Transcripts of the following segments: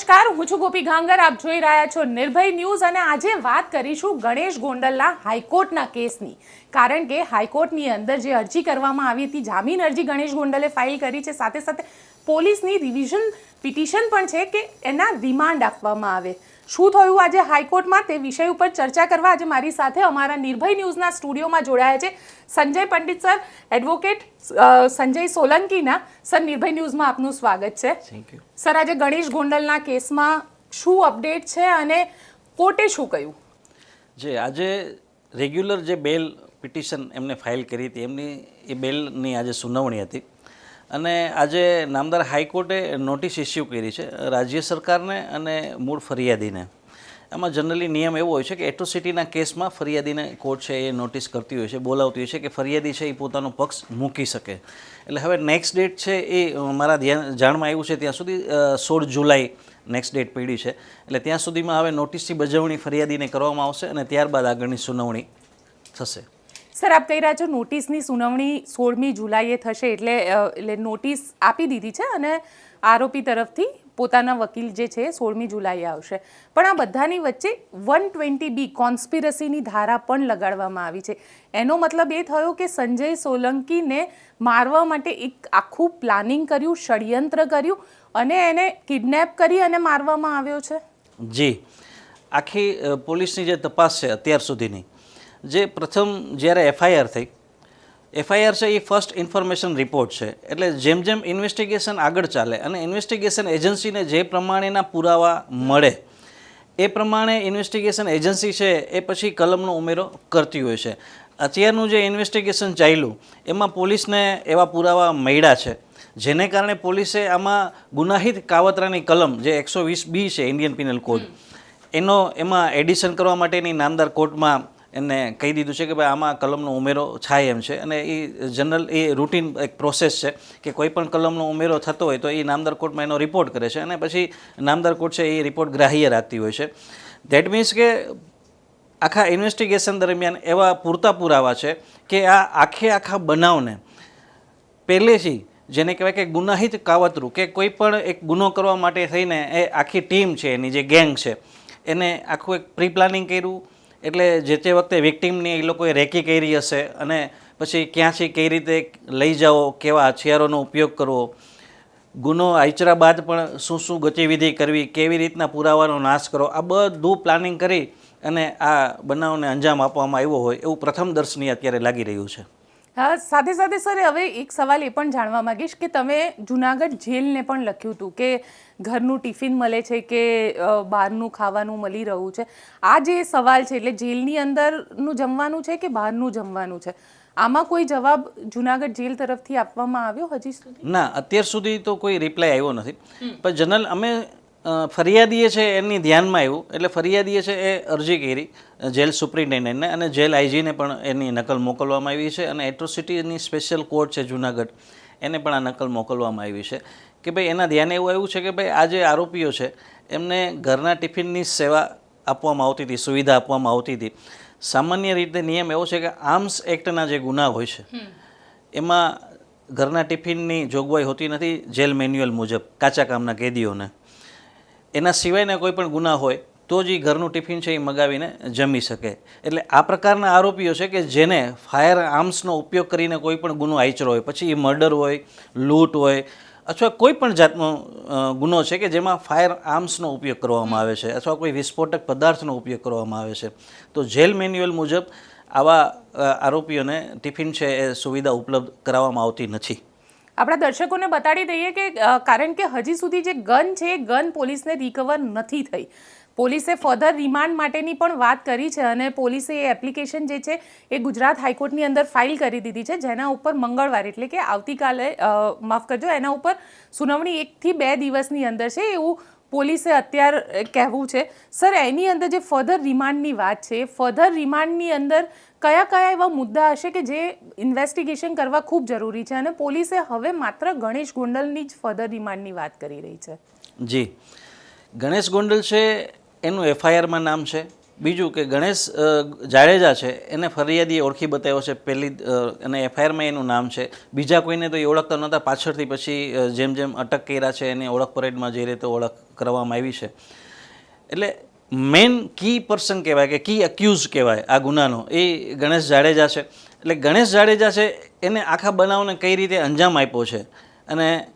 નમસ્કાર, હું છું ગોપી ગાંગર. આપ જોઈ રહ્યા છો નિર્ભય ન્યૂઝ અને આજે વાત કરીશું ગણેશ ગોંડલના હાઈકોર્ટના કેસની. કારણ કે હાઈકોર્ટની અંદર જે અરજી કરવામાં આવી હતી, જામીન અરજી ગણેશ ગોંડલે ફાઇલ કરી છે. સાથે સાથે પોલીસની રિવિઝન પિટિશન પણ છે કે એના રિમાન્ડ આપવામાં આવે. શું થયું આજે હાઈકોર્ટમાં તે વિષય ઉપર ચર્ચા કરવા આજે મારી સાથે અમારા નિર્ભય ન્યૂઝના સ્ટુડિયોમાં જોડાયા છે. સંજય પંડિત સર એડવોકેટ સંજય સોલંકીના સર નિર્ભય ન્યૂઝમાં આપનું સ્વાગત છે. થેન્ક યુ સર આજે ગણેશ ગોંડલના કેસમાં શું અપડેટ છે અને કોર્ટે શું કહ્યું? જે આજે રેગ્યુલર જે બેલ પિટિશન એમને ફાઇલ કરી હતી એમની એ બેલની આજે સુનાવણી હતી. અને આજે નામદાર હાઈકોર્ટે નોટિસ ઇસ્યુ કરી છે રાજ્ય સરકારને અને મૂળ ફરિયાદીને. એમાં જનરલી નિયમ એવો હોય છે કે એટ્રોસિટીના કેસમાં ફરિયાદીને કોર્ટ છે એ નોટિસ કરતી હોય છે, બોલાવતી હોય છે કે ફરિયાદી છે એ પોતાનો પક્ષ મૂકી શકે. એટલે હવે નેક્સ્ટ ડેટ છે એ મારા ધ્યાન, જાણમાં આવ્યું છે ત્યાં સુધી સોળ જુલાઈ નેક્સ્ટ ડેટ પડી છે. એટલે ત્યાં સુધીમાં હવે નોટિસની બજવણી ફરિયાદીને કરવામાં આવશે અને ત્યારબાદ આગળની સુનાવણી થશે. સર, આપ કહી રહ્યા છો નોટિસની સુનાવણી સોળમી જુલાઈએ થશે એટલે એટલે નોટિસ આપી દીધી છે અને આરોપી તરફથી પોતાના વકીલ જે છે સોળમી જુલાઈએ આવશે. પણ આ બધાની વચ્ચે વન ટ્વેન્ટી બી કોન્સ્પિરસીની ધારા પણ લગાડવામાં આવી છે. એનો મતલબ એ થયો કે સંજય સોલંકીને મારવા માટે એક આખું પ્લાનિંગ કર્યું, ષડયંત્ર કર્યું અને એને કિડનેપ કરી અને મારવામાં આવ્યો છે? જી. આખી પોલીસની જે તપાસ છે અત્યાર સુધીની જે પ્રથમ જ્યારે એફઆઈઆર થઈ એફઆઈઆર છે એ ફર્સ્ટ ઇન્ફોર્મેશન રિપોર્ટ છે. એટલે જેમ જેમ ઇન્વેસ્ટિગેશન આગળ ચાલે અને ઇન્વેસ્ટિગેશન એજન્સીને જે પ્રમાણેના પુરાવા મળે એ પ્રમાણે ઇન્વેસ્ટિગેશન એજન્સી છે એ પછી કલમનો ઉમેરો કરતી હોય છે. અત્યારનું જે ઇન્વેસ્ટિગેશન ચાલ્યું એમાં પોલીસને એવા પુરાવા મળ્યા છે જેને કારણે પોલીસે આમાં ગુનાહિત કાવતરાની કલમ જે એકસો વીસ બી છે ઇન્ડિયન પિનલ કોડ એનો એમાં એડિશન કરવા માટેની નામદાર કોર્ટમાં એને કહી દીધું છે કે ભાઈ આમાં કલમનો ઉમેરો થાય એમ છે. અને એ જનરલ એ રૂટીન એક પ્રોસેસ છે કે કોઈ પણ કલમનો ઉમેરો થતો હોય તો એ નામદાર કોર્ટમાં એનો રિપોર્ટ કરે છે અને પછી નામદાર કોર્ટ છે એ રિપોર્ટ ગ્રાહ્ય રાખતી હોય છે. દેટ મીન્સ કે આખા ઇન્વેસ્ટિગેશન દરમિયાન એવા પૂરતા પુરાવા છે કે આ આખે આખા બનાવને પહેલેથી જેને કહેવાય કે ગુનાહિત કાવતરું કે કોઈ પણ એક ગુનો કરવા માટે થઈને એ આખી ટીમ છે, એની જે ગેંગ છે, એને આખું એક પ્રી પ્લાનિંગ કર્યું એટલે જે તે વખતે વિક્ટીમની એ લોકોએ રેકી કરી હશે અને પછી ક્યાંથી કઈ રીતે લઈ જાઓ, કેવા હથિયારોનો ઉપયોગ કરવો, ગુનો આચરા બાદ પણ શું શું ગતિવિધિ કરવી, કેવી રીતના પુરાવાનો નાશ કરો આ બધું પ્લાનિંગ કરી અને આ બનાવને અંજામ આપવામાં આવ્યો હોય એવું પ્રથમ દર્શનીય અત્યારે લાગી રહ્યું છે. હા સાથે સાથે સર હવે એક સવાલ એ પણ જાણવા માંગીશ કે તમે જુનાગઢ જેલને પણ લખ્યું હતું કે ઘરનું ટિફિન મળે છે કે બહારનું ખાવાનું મળી રહ્યું છે. આ જે સવાલ છે એટલે જેલની અંદરનું જમવાનું છે કે બહારનું જમવાનું છે? આમાં કોઈ જવાબ જુનાગઢ જેલ તરફથી આપવામાં આવ્યો હજી સુધી? ના અત્યાર સુધી તો કોઈ રિપ્લાય આવ્યો નથી. પણ જનરલ અમે ફરિયાદીએ છે એની ધ્યાનમાં આવ્યું એટલે ફરિયાદીએ છે એ અરજી કરી જેલ સુપ્રિન્ટેન્ડન્ટને અને જેલ આઈજીને પણ એની નકલ મોકલવામાં આવી છે અને એટ્રોસિટીની સ્પેશિયલ કોર્ટ છે જુનાગઢ એને પણ આ નકલ મોકલવામાં આવી છે. કે ભાઈ એના ધ્યાને એવું આવ્યું છે કે ભાઈ આ જે આરોપીઓ છે એમને ઘરના ટિફિનની સેવા આપવામાં આવતી હતી સુવિધા આપવામાં આવતી હતી. સામાન્ય રીતે નિયમ એવો છે કે આર્મ્સ એક્ટના જે ગુના હોય છે એમાં ઘરના ટિફિનની જોગવાઈ હોતી નથી જેલ મેન્યુઅલ મુજબ કાચા કામના કેદીઓને. એના સિવાયના કોઈ પણ ગુના હોય, તો જ એ ઘરનું ટિફિન છે એ મગાવીને જમી શકે. એટલે આ પ્રકારના આરોપીઓ છે કે જેને ફાયર આર્મ્સનો ઉપયોગ કરીને કોઈ પણ ગુનો આચરો હોય, પછી એ મર્ડર હોય, લૂંટ હોય, અથવા કોઈ પણ જાતનો ગુનો છે કે જેમાં ફાયર આર્મ્સનો ઉપયોગ કરવામાં આવે છે, અથવા કોઈ વિસ્ફોટક પદાર્થનો ઉપયોગ કરવામાં આવે છે. તો જેલ મેન્યુઅલ મુજબ આવા આરોપીઓને ટિફિન છે એ સુવિધા ઉપલબ્ધ કરાવવામાં આવતી નથી. આપણા દર્શકોને બતાડી દઈએ કે કારણ કે હજી સુધી જે ગન છે, એ ગન પોલીસને રિકવર નથી થઈ. પોલીસે ફર્ધર રિમાન્ડ માટેની પણ વાત કરી છે અને પોલીસે એ એપ્લિકેશન જે છે, એ ગુજરાત હાઈકોર્ટની અંદર ફાઇલ કરી દીધી છે, જેના ઉપર મંગળવાર, એટલે કે આવતીકાલે માફ કરજો, એના ઉપર સુનાવણી એકથી બે દિવસની અંદર છે, એવું પોલીસે અત્યાર કહેવું છે. સર, એની અંદર જે ફર્ધર રિમાન્ડની વાત છે, ફર્ધર રિમાન્ડની અંદર કયા કયા એવા મુદ્દા હશે કે જે ઇન્વેસ્ટિગેશન કરવા ખૂબ જરૂરી છે? અને પોલીસે હવે માત્ર ગણેશ ગોંડલની જ ફર્ધર રિમાન્ડની વાત કરી રહી છે. જી. ગણેશ ગોંડલ છે, એનું એફઆઈઆરમાં નામ છે. બીજું કે ગણેશ જાડેજા છે, એને ફરિયાદીએ ઓળખી બતાવ્યો છે. પહેલી અને એફઆઈઆરમાં એનું નામ છે. બીજા કોઈને તો એ ઓળખતા નહોતા. પાછળથી પછી જેમ જેમ અટક કર્યા છે, એની ઓળખ પરેડમાં જે રીતે ઓળખ કરવામાં આવી છે. એટલે મેન કી પર્સન કહેવાય કે કી અક્યુઝ કહેવાય આ ગુનાનો. એ ગણેશ જાડેજા છે. એટલે ગણેશ જાડેજા છે, એને આખા બનાવને કઈ રીતે અંજામ આપ્યો છે? અને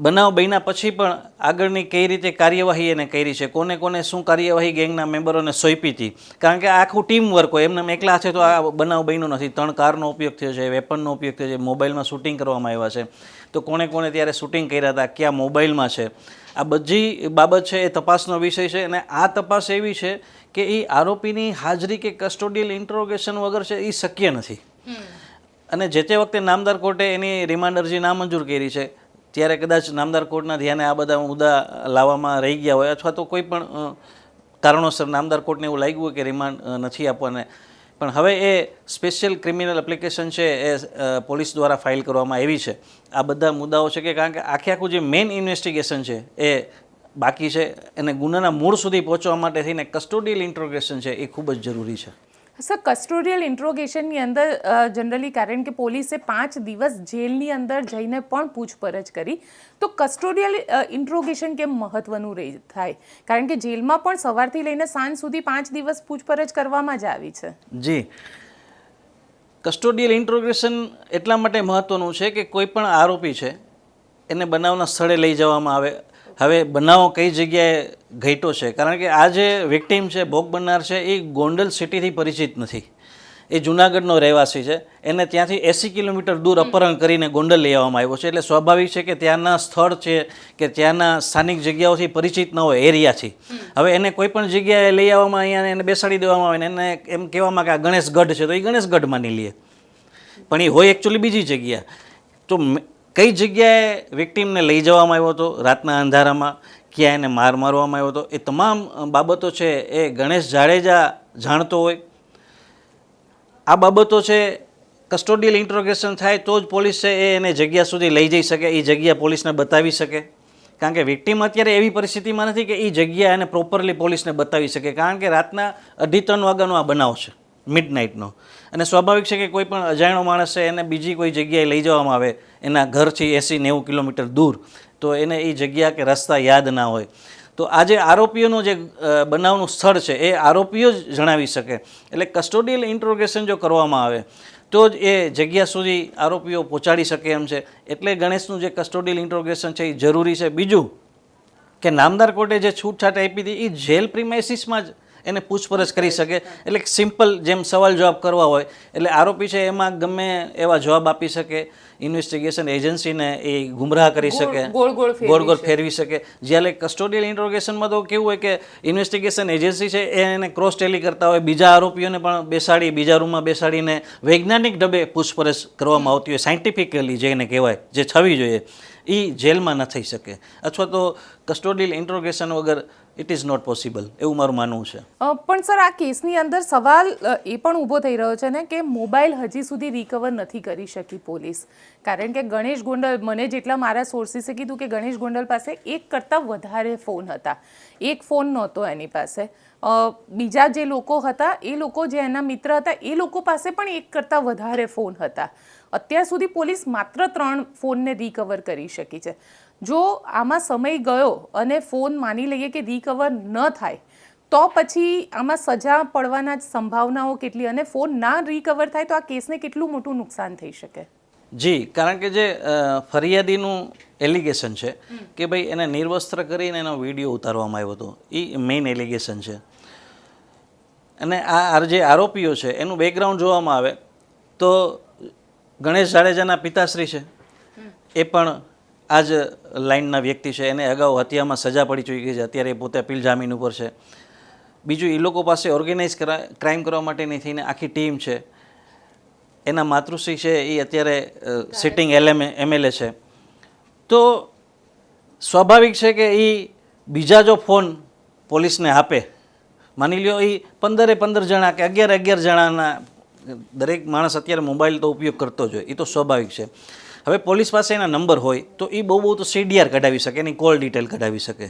બનાવ બન્યા પછી પણ આગળની કઈ રીતે કાર્યવાહી એને કરી છે? કોને કોને શું કાર્યવાહી ગેંગના મેમ્બરોને સોંપી હતી? કારણ કે આખું ટીમ વર્ક હોય એમને એકલા છે તો આ બનાવ બન્યો નથી. ત્રણ કારનો ઉપયોગ થયો છે વેપનનો ઉપયોગ થયો છે મોબાઈલમાં શૂટિંગ કરવામાં આવ્યા છે. તો કોણે કોણે ત્યારે શૂટિંગ કર્યા હતા કયા મોબાઈલમાં છે? આ બધી બાબત છે એ તપાસનો વિષય છે અને આ તપાસ એવી છે કે એ આરોપીની હાજરી કે કસ્ટોડિયલ ઇન્ટ્રોગેશન વગર છે એ શક્ય નથી. અને જે તે વખતે નામદાર કોર્ટે એની રિમાન્ડ અરજી નામંજૂર કરી છે ત્યારે કદાચ નામદાર કોર્ટના ધ્યાને આ બધા મુદ્દા લાવવામાં રહી ગયા હોય અથવા તો કોઈ પણ કારણોસર નામદાર કોર્ટને એવું લાગ્યું હોય કે રિમાન્ડ નથી આપવાને. પણ હવે એ સ્પેશિયલ ક્રિમિનલ એપ્લિકેશન છે એ પોલીસ દ્વારા ફાઇલ કરવામાં આવી છે. આ બધા મુદ્દાઓ છે કે કારણ કે આખે આખું જે મેઇન ઇન્વેસ્ટિગેશન છે એ બાકી છે. અને ગુનાના મૂળ સુધી પહોંચવા માટે થઈને કસ્ટોડિયલ ઇન્ટ્રોગેશન છે એ ખૂબ જ જરૂરી છે. સર કસ્ટોડિયલ ઇન્ટ્રોગેશનની અંદર જનરલી કારણ કે પોલીસે પાંચ દિવસ જેલની અંદર જઈને પણ પૂછપરછ કરી. તો કસ્ટોડિયલ ઇન્ટ્રોગેશન કેમ મહત્વનું રહી થાય? કારણ કે જેલમાં પણ સવારથી લઈને સાંજ સુધી પાંચ દિવસ પૂછપરછ કરવામાં જ આવી છે. જી. કસ્ટોડિયલ ઇન્ટ્રોગેશન એટલા માટે મહત્ત્વનું છે કે કોઈ પણ આરોપી છે, એને બનાવના સ્થળે લઈ જવામાં આવે. હવે બનાવો કઈ જગ્યાએ ઘટ્યો છે? કારણ કે આ જે વિક્ટીમ છે, ભોગ બનનાર છે, એ ગોંડલ સિટીથી પરિચિત નથી. એ જુનાગઢનો રહેવાસી છે. એને ત્યાંથી એંસી કિલોમીટર દૂર અપહરણ કરીને ગોંડલ લઈ આવવામાં આવ્યો છે. એટલે સ્વાભાવિક છે કે ત્યાંના સ્થળ છે કે ત્યાંના સ્થાનિક જગ્યાઓથી પરિચિત ન હોય એરિયાથી. હવે એને કોઈ પણ જગ્યાએ લઈ આવવામાં અહીંયા એને બેસાડી દેવામાં આવે ને એને એમ કહેવામાં કે આ ગણેશગઢ છે, તો એ ગણેશગઢ માની લે. પણ એ હોય એકચ્યુઅલી બીજી જગ્યા. તો કઈ જગ્યાએ વિક્ટીમને લઈ જવામાં આવ્યો હતો? રાતના અંધારામાં ક્યાં એને માર મારવામાં આવ્યો હતો? એ તમામ બાબતો છે એ ગણેશ જાડેજા જાણતો હોય. આ બાબતો છે કસ્ટોડિયલ ઇન્ટ્રોગેશન થાય તો જ પોલીસ છે એ એને જગ્યા સુધી લઈ જઈ શકે એ જગ્યા પોલીસને બતાવી શકે. કારણ કે વિક્ટીમ અત્યારે એવી પરિસ્થિતિમાં નથી કે એ જગ્યા એને પ્રોપરલી પોલીસને બતાવી શકે. કારણ કે રાતના અઢી ત્રણ વાગ્યાનો આ બનાવ છે મિડ નાઇટનો અને સ્વાભાવિક છે કે કોઈ પણ અજાણ્યો માણસ છે, એને બીજી કોઈ જગ્યાએ લઈ જવામાં આવે, એના ઘરથી એંસી નેવું કિલોમીટર દૂર, તો એને એ જગ્યા કે રસ્તા યાદ ના હોય. તો આ જે આરોપીઓનું જે બનાવનું સ્થળ છે, એ આરોપીઓ જ જણાવી શકે. એટલે કસ્ટોડિયલ ઇન્ટ્રોગેશન જો કરવામાં આવે, તો જ એ જગ્યા સુધી આરોપીઓ પહોંચાડી શકે એમ છે. એટલે ગણેશનું જે કસ્ટોડિયલ ઇન્ટ્રોગેશન છે, એ જરૂરી છે. બીજું, કે નામદાર કોર્ટે જે છૂટછાટ આપી હતી એ જેલ પ્રિમાઇસીસમાં જ એને પૂછપરછ કરી શકે. એટલે સિમ્પલ જેમ સવાલ જવાબ કરવા હોય એટલે આરોપી છે એમાં ગમે એવા જવાબ આપી શકે. ઇન્વેસ્ટિગેશન એજન્સીને એ ગુમરાહ કરી શકે. ગોળ ગોળ ફેરવી શકે. જ્યારે કસ્ટોડિયલ ઇન્ટ્રોગેશનમાં તો કેવું હોય કે ઇન્વેસ્ટિગેશન એજન્સી છે એ એને ક્રોસ ટેલી કરતા હોય. બીજા આરોપીઓને પણ બેસાડી બીજા રૂમમાં બેસાડીને વૈજ્ઞાનિક ઢબે પૂછપરછ કરવામાં આવતી હોય. સાયન્ટિફિકલી જેને કહેવાય જે થવી જોઈએ. એ જેલમાં ન થઈ શકે. અથવા તો કસ્ટોડિયલ ઇન્ટ્રોગેશન વગર ઇટ ઇઝ નોટ પોસિબલ એવું મારું માનવું છે. પણ સર, આ કેસની અંદર સવાલ એ પણ ઊભો થઈ રહ્યો છે ને કે મોબાઈલ હજી સુધી રિકવર નથી કરી શકી પોલીસ. કારણ કે ગણેશ ગોંડલ, મને જેટલા મારા સોર્સિસે કીધું કે ગણેશ ગોંડલ પાસે એક કરતાં વધારે ફોન હતા. એક ફોન નહોતો એની પાસે. બીજા જે લોકો હતા, એ લોકો જે એના મિત્ર હતા, એ લોકો પાસે પણ એક કરતાં વધારે ફોન હતા. અત્યાર સુધી પોલીસ માત્ર ત્રણ ફોનને રિકવર કરી શકી છે. જો આમાં સમય ગયો અને ફોન માની લઈએ કે રિકવર ન થાય તો પછી આમાં સજા પડવાના જ સંભાવનાઓ કેટલી અને ફોન ના રિકવર થાય તો આ કેસને કેટલું મોટું નુકસાન થઈ શકે? જી કારણ કે જે ફરિયાદીનું એલિગેશન છે કે ભાઈ એને નિર્વસ્ત્ર કરીને એનો વીડિયો ઉતારવામાં આવ્યો હતો. એ મેઇન એલિગેશન છે. અને આ આ જે આરોપીઓ છે એનું બેકગ્રાઉન્ડ જોવામાં આવે તો ગણેશ જાડેજાના પિતાશ્રી છે. એ પણ આ જ લાઇનના વ્યક્તિ છે. એને અગાઉ હત્યામાં સજા પડી ચૂકી છે. અત્યારે પોતે અપીલ જામીન ઉપર છે. બીજું, એ લોકો પાસે ઓર્ગેનાઇઝ ક્રાઇમ કરવા માટેની થઈને આખી ટીમ છે. એના માતૃશ્રી છે. એ અત્યારે સિટિંગ એલએમ એમએલએ છે. તો સ્વાભાવિક છે કે એ બીજા જો ફોન પોલીસને આપે, માની લ્યો એ પંદરે પંદર જણા કે અગિયાર અગિયાર જણાના દરેક માણસ અત્યારે મોબાઈલ તો ઉપયોગ કરતો જ હોય એ તો સ્વાભાવિક છે. હવે પોલીસ પાસે એના નંબર હોય, તો એ બહુ બહુ તો સીડીઆર કઢાવી શકે, એની કોલ ડિટેલ કઢાવી શકે.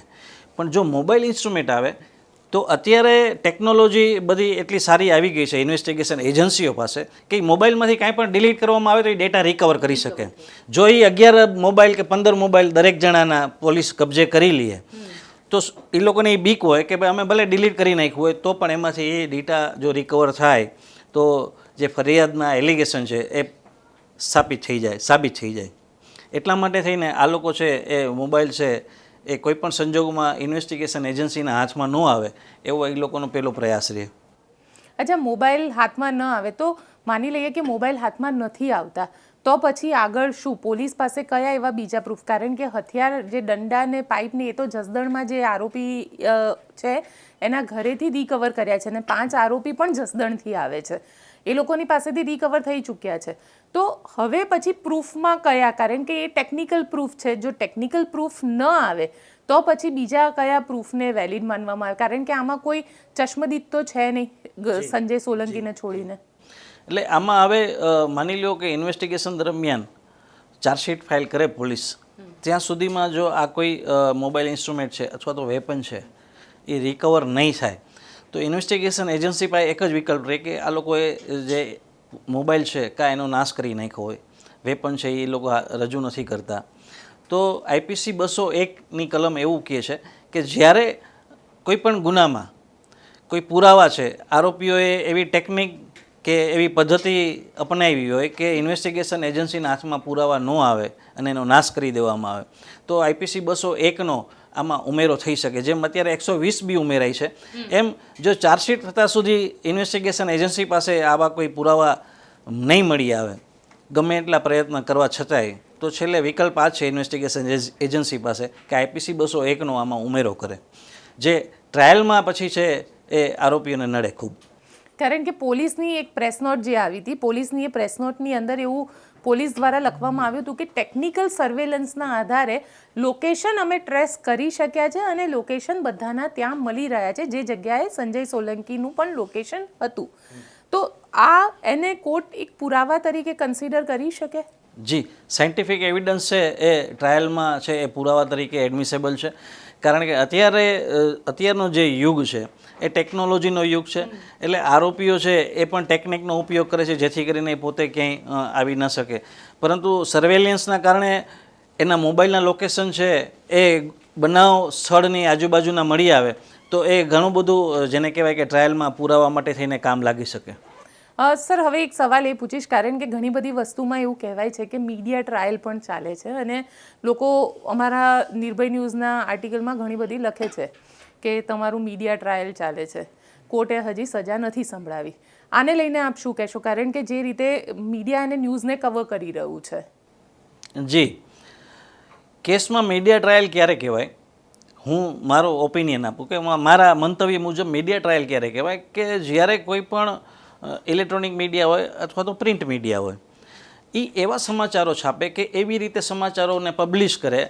પણ જો મોબાઈલ ઇન્સ્ટ્રુમેન્ટ આવે, તો અત્યારે ટેકનોલોજી બધી એટલી સારી આવી ગઈ છે, ઇન્વેસ્ટિગેશન એજન્સીઓ પાસે, કે મોબાઈલમાંથી કાંઈ પણ ડિલીટ કરવામાં આવે તો એ ડેટા રિકવર કરી શકે. જો એ અગિયાર મોબાઈલ કે પંદર મોબાઈલ દરેક જણાના પોલીસ કબજે કરી લે, તો એ લોકોને એ બીક હોય કે ભાઈ અમે ભલે ડિલીટ કરી નાખ્યું હોય, તો પણ એમાંથી એ ડેટા જો રિકવર થાય તો જે ફરિયાદના એલિગેશન છે એ સ્થાપિત થઈ જાય, સાબિત થઈ જાય. એટલા માટે થઈને આ લોકો છે, એ મોબાઈલ છે, એ કોઈપણ સંજોગોમાં ઇન્વેસ્ટિગેશન એજન્સીના હાથમાં ન આવે, એવો એ લોકોનો પહેલો પ્રયાસ રહે. અચ્છા, મોબાઈલ હાથમાં ન આવે તો માની લઈએ કે મોબાઈલ હાથમાં નથી આવતા. તો પછી આગળ શું? પોલીસ પાસે કયા એવા બીજા પ્રૂફ કારણ કે હથિયાર જે દંડા ને પાઇપ ને એ તો જસદણમાં જે આરોપી છે એના ઘરેથી રિકવર કર્યા છે અને પાંચ આરોપી પણ જસદણથી આવે છે. એ લોકોની પાસેથી રિકવર થઈ ચૂક્યા છે. તો હવે પછી પ્રૂફમાં કયા? કારણ કે એ ટેકનિકલ પ્રૂફ છે. જો ટેકનિકલ પ્રૂફ ન આવે તો પછી બીજા કયા પ્રૂફને વેલિડ માનવામાં આવે? કારણ કે આમાં કોઈ ચશ્મદીદ તો છે નહીં સંજય સોલંકીને છોડીને. એટલે આમાં હવે માની લો કે ઇન્વેસ્ટિગેશન દરમિયાન ચાર્જશીટ ફાઇલ કરે પોલીસ. ત્યાં સુધીમાં જો આ કોઈ મોબાઈલ ઇન્સ્ટ્રુમેન્ટ છે અથવા તો વેપન છે, એ રિકવર નહીં થાય, તો ઇન્વેસ્ટિગેશન એજન્સી પાસે એક જ વિકલ્પ રહે કે આ લોકોએ જે મોબાઈલ છે કાં એનો નાશ કરી નાખ્યો હોય વેપન છે એ લોકો રજૂ નથી કરતા. તો આઈપીસી બસો એકની કલમ એવું કહે છે કે જ્યારે કોઈ પણ ગુનામાં કોઈ પુરાવા છે, આરોપીઓએ એવી ટેકનિક કે એવી પદ્ધતિ અપનાવી હોય કે ઇન્વેસ્ટિગેશન એજન્સીના હાથમાં પુરાવા ન આવે અને એનો નાશ કરી દેવામાં આવે. તો આઈપીસી બસો એકનો આમાં ઉમેરો થઈ શકે. જેમ અત્યારે એકસો વીસ બી ઉમેરાય છે. એમ જો ચાર્જશીટ થતાં સુધી ઇન્વેસ્ટિગેશન એજન્સી પાસે આવા કોઈ પુરાવા નહીં મળી આવે ગમે એટલા પ્રયત્ન કરવા છતાંય તો છેલ્લે વિકલ્પ આ છે ઇન્વેસ્ટિગેશન એજન્સી પાસે કે આઈપીસી બસો એકનો આમાં ઉમેરો કરે. જે ટ્રાયલમાં પછી છે એ આરોપીઓને નડે ખૂબ. કારણ કે પોલીસની એક પ્રેસ નોટ જે આવી હતી, પોલીસની એ પ્રેસ નોટની અંદર એવું પોલીસ દ્વારા લખવામાં આવ્યું હતું કે ટેકનિકલ સર્વેલન્સના આધારે લોકેશન અમે ટ્રેસ કરી શક્યા છે અને લોકેશન બધાના ત્યાં મળી રહ્યા છે. જે જગ્યાએ સંજય સોલંકીનું પણ લોકેશન હતું. તો આ એને કોર્ટ એક પુરાવા તરીકે કન્સિડર કરી શકે? જી સાયન્ટિફિક એવિડન્સ છે એ ટ્રાયલમાં છે એ પુરાવા તરીકે એડમિસેબલ છે. કારણ કે અત્યારે અત્યારનો જે યુગ છે, એ ટેકનોલોજીનો યુગ છે. એટલે આરોપીઓ છે, એ પણ ટેકનિકનો ઉપયોગ કરે છે, જેથી કરીને પોતે ક્યાંય આવી ન શકે. પરંતુ સર્વેલિયન્સના કારણે એના મોબાઈલના લોકેશન છે, એ બનાવ સ્થળની આજુબાજુના મળી આવે, તો એ ઘણું બધું જેને કહેવાય કે ટ્રાયલમાં પુરાવા માટે થઈને કામ લાગી શકે. સર, હવે એક સવાલ એ પૂછીશ, કારણ કે ઘણી બધી વસ્તુમાં એવું કહેવાય છે કે મીડિયા ટ્રાયલ પણ ચાલે છે અને લોકો અમારા નિર્ભય ન્યૂઝના આર્ટિકલમાં ઘણી બધી લખે છે કે તમારું મીડિયા ટ્રાયલ ચાલે છે. કોર્ટે હજી સજા નથી સંભળાવી. આને લઈને આપ શું કહેશો? કારણ કે જે રીતે મીડિયા અને ન્યૂઝને કવર કરી રહ્યું છે. જી. કેસમાં મીડિયા ટ્રાયલ ક્યારે કહેવાય? હું મારો ઓપિનિયન આપું કે મારા મંતવ્ય મુજબ મીડિયા ટ્રાયલ ક્યારે કહેવાય? કે જ્યારે કોઈ પણ ઇલેક્ટ્રોનિક મીડિયા હોય અથવા તો પ્રિન્ટ મીડિયા હોય. એ એવા સમાચારો છાપે કે એવી રીતે સમાચારોને પબ્લિશ કરે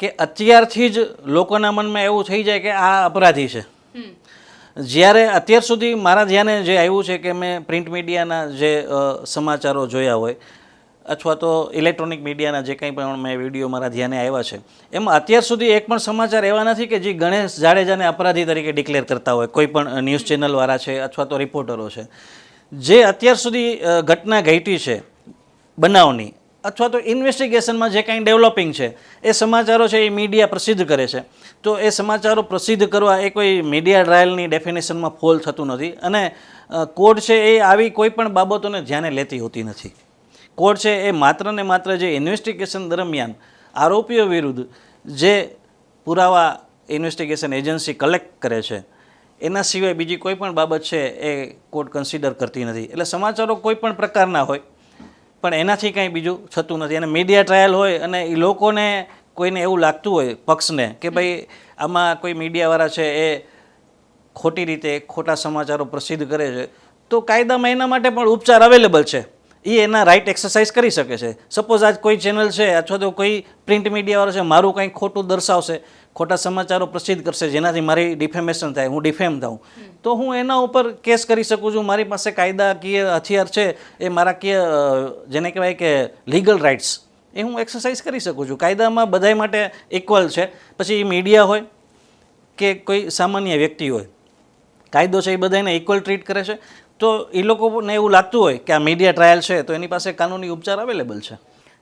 કે અત્યારથી જ લોકોના મનમાં એવું થઈ જાય કે આ અપરાધી છે. જ્યારે અત્યાર સુધી મારા ધ્યાને જે આવ્યું છે કે મેં પ્રિન્ટ મીડિયાના જે સમાચારો જોયા હોય અથવા તો ઇલેક્ટ્રોનિક મીડિયાના જે કંઈ પણ મેં વીડિયો મારા ધ્યાને આવ્યા છે એમાં અત્યાર સુધી એક પણ સમાચાર એવા નથી કે જે ગણેશ જાડેજાને અપરાધી તરીકે ડિક્લેર કરતા હોય. કોઈ પણ ન્યૂઝ ચેનલવાળા છે અથવા તો રિપોર્ટરો છે. જે અત્યાર સુધી ઘટના ઘટી છે બનાવની, અથવા તો ઇન્વેસ્ટિગેશનમાં જે કાંઈ ડેવલપિંગ છે, એ સમાચારો છે એ મીડિયા પ્રસિદ્ધ કરે છે. તો એ સમાચારો પ્રસિદ્ધ કરવા એ કોઈ મીડિયા ટ્રાયલની ડેફિનેશનમાં ફોલ થતું નથી અને કોર્ટ છે એ આવી કોઈ પણ બાબતોને ધ્યાને લેતી હોતી નથી. કોર્ટ છે એ માત્ર ને માત્ર જે ઇન્વેસ્ટિગેશન દરમિયાન આરોપીઓ વિરુદ્ધ જે પુરાવા ઇન્વેસ્ટિગેશન એજન્સી કલેક્ટ કરે છે એના સિવાય બીજી કોઈ પણ બાબત છે એ કોર્ટ કન્સિડર કરતી નથી. એટલે સમાચારો કોઈ પણ પ્રકારના હોય, પણ એનાથી કાંઈ બીજું થતું નથી. અને મીડિયા ટ્રાયલ હોય અને એ લોકોને કોઈને એવું લાગતું હોય, પક્ષને, કે ભાઈ આમાં કોઈ મીડિયાવાળા છે એ ખોટી રીતે ખોટા સમાચારો પ્રસિદ્ધ કરે છે, તો કાયદામાં એના માટે પણ ઉપચાર અવેલેબલ છે. એ એના રાઇટ એક્સરસાઇઝ કરી શકે છે. સપોઝ આજ કોઈ ચેનલ છે અથવા તો કોઈ પ્રિન્ટ મીડિયાવાળો છે, મારું કંઈ ખોટું દર્શાવશે ખોટા સમાચારો પ્રસિદ્ધ કરશે, જેનાથી મારી ડિફેમેશન થાય, હું ડિફેમ થાઉં. તો હું એના ઉપર કેસ કરી શકું છું. મારી પાસે કાયદાકીય હથિયાર છે, એ મારા કીય જેને કહેવાય કે લીગલ રાઇટ્સ એ હું એક્સરસાઇઝ કરી શકું છું. કાયદામાં બધાય માટે ઇક્વલ છે. પછી એ મીડિયા હોય કે કોઈ સામાન્ય વ્યક્તિ હોય, કાયદો છે એ બધાને ઇક્વલ ટ્રીટ કરે છે. તો એ લોકોને એવું લાગતું હોય કે આ મીડિયા ટ્રાયલ છે, તો એની પાસે કાનૂની ઉપચાર અવેલેબલ છે.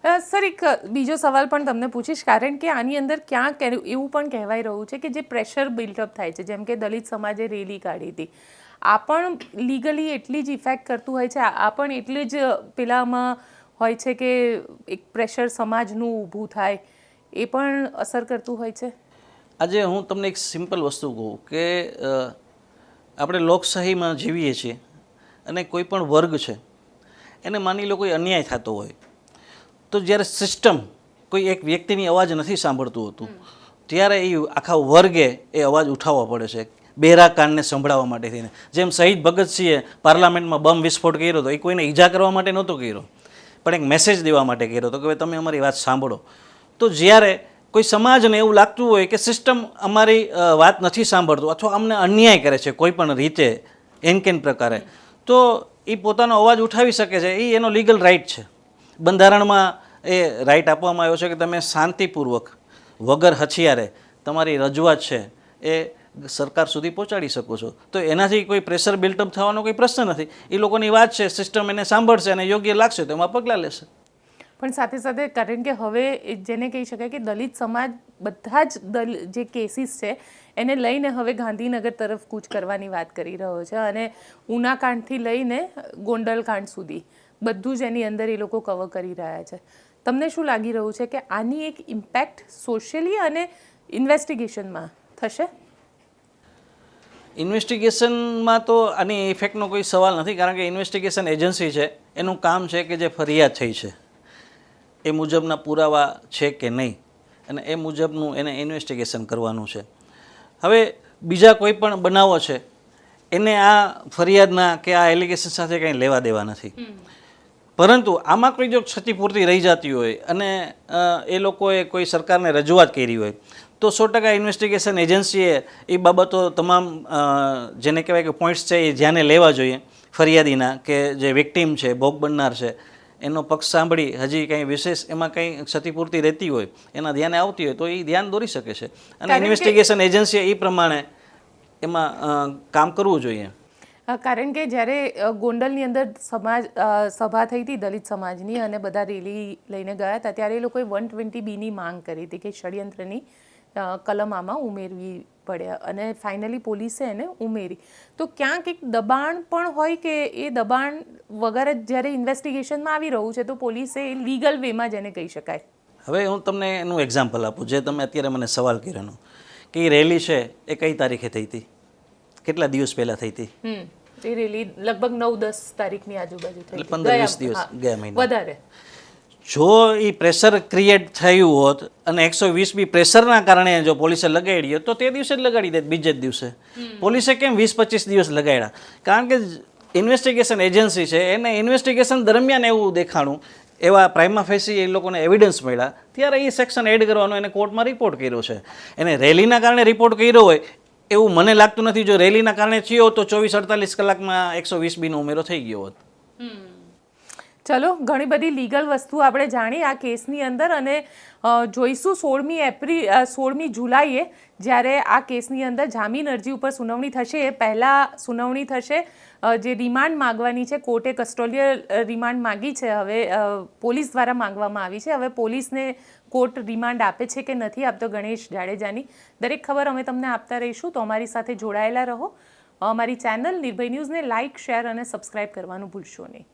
સર, એક બીજો સવાલ પણ તમને પૂછીશ. કારણ કે આની અંદર ક્યાંક એવું પણ કહેવાય રહ્યું છે કે જે પ્રેશર બિલ્ડઅપ થાય છે. જેમ કે દલિત સમાજે રેલી કાઢી હતી. આ પણ લીગલી એટલી જ ઇફેક્ટ કરતું હોય છે? આ પણ એટલી જ પેલામાં હોય છે કે એક પ્રેશર સમાજનું ઊભું થાય? એ પણ અસર કરતું હોય છે? આજે હું તમને એક સિમ્પલ વસ્તુ કહું કે આપણે લોકશાહીમાં જીવીએ છીએ અને કોઈ પણ વર્ગ છે, એને માની લો કોઈ અન્યાય થતો હોય તો જ્યારે સિસ્ટમ કોઈ એક વ્યક્તિની અવાજ નથી સાંભળતું હતું, ત્યારે એ આખા વર્ગે એ અવાજ ઉઠાવવો પડે છે, બેરા કાનને સંભળાવવા માટે થઈને. જેમ શહીદ ભગતસિંહે પાર્લામેન્ટમાં બમ વિસ્ફોટ કર્યો હતો એ કોઈને ઈજા કરવા માટે નહોતો કર્યો, પણ એક મેસેજ દેવા માટે કર્યો હતો કે ભાઈ, તમે અમારી વાત સાંભળો. તો જ્યારે કોઈ સમાજને એવું લાગતું હોય કે સિસ્ટમ અમારી વાત નથી સાંભળતું અથવા અમને અન્યાય કરે છે કોઈ પણ રીતે એન કેન પ્રકારે, તો એ પોતાનો અવાજ ઉઠાવી શકે છે. એ એનો લીગલ રાઇટ છે. બંધારણમાં એ રાઇટ આપવામાં આવ્યો છે કે તમે શાંતિપૂર્વક, વગર હથિયારે તમારી રજૂઆત છે એ સરકાર સુધી પહોંચાડી શકો છો. તો એનાથી કોઈ પ્રેશર બિલ્ટઅપ થવાનો કોઈ પ્રશ્ન નથી. એ લોકોની વાત છે સિસ્ટમ એને સાંભળશે અને યોગ્ય લાગશે તો એમાં પગલાં લેશે. પણ સાથે સાથે કારણ કે હવે જેને કહી શકાય કે દલિત સમાજ બધા જ દલ જે કેસીસ છે, એને લઈને હવે ગાંધીનગર તરફ કૂચ કરવાની વાત કરી રહ્યો છે અને ઉનાકાંડથી લઈને ગોંડલકાંડ સુધી. બધું જ એની અંદર એ લોકો કવર કરી રહ્યા છે. તમને શું લાગી રહ્યું છે કે આની એક ઇમ્પેક્ટ સોશિયલી અને ઇન્વેસ્ટિગેશનમાં થશે? ઇન્વેસ્ટિગેશનમાં તો આની ઇફેક્ટનો કોઈ સવાલ નથી કારણ કે ઇન્વેસ્ટિગેશન એજન્સી છે. એનું કામ છે કે જે ફરિયાદ થઈ છે એ મુજબના પુરાવા છે કે નહીં? અને એ મુજબનું એને ઇન્વેસ્ટિગેશન કરવાનું છે. હવે બીજા કોઈ પણ બનાવો છે એને આ ફરિયાદના કે આ એલિગેશન સાથે કંઈ લેવા દેવા નથી. પરંતુ આમાં કોઈ જો ક્ષતિપૂર્તિ રહી જતી હોય અને એ લોકોએ કોઈ સરકારને રજૂઆત કરી હોય તો સો ટકા ઇન્વેસ્ટિગેશન એજન્સીએ એ બાબતો તમામ જેને કહેવાય કે પોઈન્ટ્સ છે એ ધ્યાને લેવા જોઈએ ફરિયાદીના કે જે વિક્ટીમ છે ભોગ બનનાર છે એનો પક્ષ સાંભળી હજી કંઈ વિશેષ એમાં કંઈ ક્ષતિપૂર્તિ રહેતી હોય એના ધ્યાને આવતી હોય તો એ ધ્યાન દોરી શકે છે. અને ઇન્વેસ્ટિગેશન એજન્સીએ એ પ્રમાણે એમાં કામ કરવું જોઈએ. કારણ કે જ્યારે ગોંડલની અંદર સમાજ સભા થઈ હતી દલિત સમાજની અને બધા રેલી લઈને ગયા હતા ત્યારે એ લોકોએ વન ટ્વેન્ટી બીની માંગ કરી હતી કે ષડયંત્રની કલમ આમાં ઉમેરવી પડે અને ફાઇનલી પોલીસે એને ઉમેરી. તો ક્યાંક એક દબાણ પણ હોય કે એ દબાણ વગર જ જ્યારે ઇન્વેસ્ટિગેશનમાં આવી રહ્યું છે તો પોલીસે લીગલ વેમાં જેને કહી શકાય. હવે હું તમને એનું એક્ઝામ્પલ આપું જે તમે અત્યારે મને સવાલ કર્યાનો. કે એ રેલી છે એ કઈ તારીખે થઈ હતી? કેટલા દિવસ પહેલાં થઈ હતી? એ રેલી લગભગ નવ દસ તારીખની આજુબાજુ થઈ એટલે. 15 20 દિવસ ગયા મહિના. વધારે. જો એ પ્રેશર ક્રિએટ થયું હોત અને એકસો વીસ બી પ્રેશરના કારણે જો પોલીસે લગાડી તો તે દિવસે જ લગાડી દે બીજે જ દિવસે. પોલીસે કેમ વીસ પચીસ દિવસ લગાડ્યા? કારણ કે ઇન્વેસ્ટિગેશન એજન્સી છે એને ઇન્વેસ્ટિગેશન દરમિયાન એવું દેખાણું એવા પ્રાઇમા ફેસી એ લોકોને એવિડન્સ મળ્યા. ત્યારે એ સેક્શન એડ કરવાનો એને કોર્ટમાં રિપોર્ટ કર્યો છે. એને રેલીના કારણે રિપોર્ટ કર્યો હોય એવું મને લાગતું નથી, જો રેલીના કારણે થયો તો ચોવીસ અડતાલીસ કલાકમાં એકસો વીસ બીનો ઉમેરો થઈ ગયો હોત. ચલો, ઘણી બધી લીગલ વસ્તુ આપણે જાણી આ કેસની અંદર અને જોઈશું સોળમી એપ્રિલ સોળમી જુલાઈએ જ્યારે આ કેસની અંદર જામીન અરજી ઉપર સુનાવણી થશે. એ પહેલાં સુનાવણી થશે. જે રિમાન્ડ માગવાની છે, કોર્ટે કસ્ટોડિયલ રિમાન્ડ માગી છે, હવે પોલીસ દ્વારા માગવામાં આવી છે. હવે પોલીસને કોર્ટ રિમાન્ડ આપે છે કે નથી આપતો ગણેશ જાડેજાની? દરેક ખબર અમે તમને આપતા રહીશું, તો અમારી સાથે જોડાયેલા રહો. અમારી ચેનલ નિર્ભય ન્યૂઝને લાઇક, શેર અને સબસ્ક્રાઇબ કરવાનું ભૂલશો નહીં.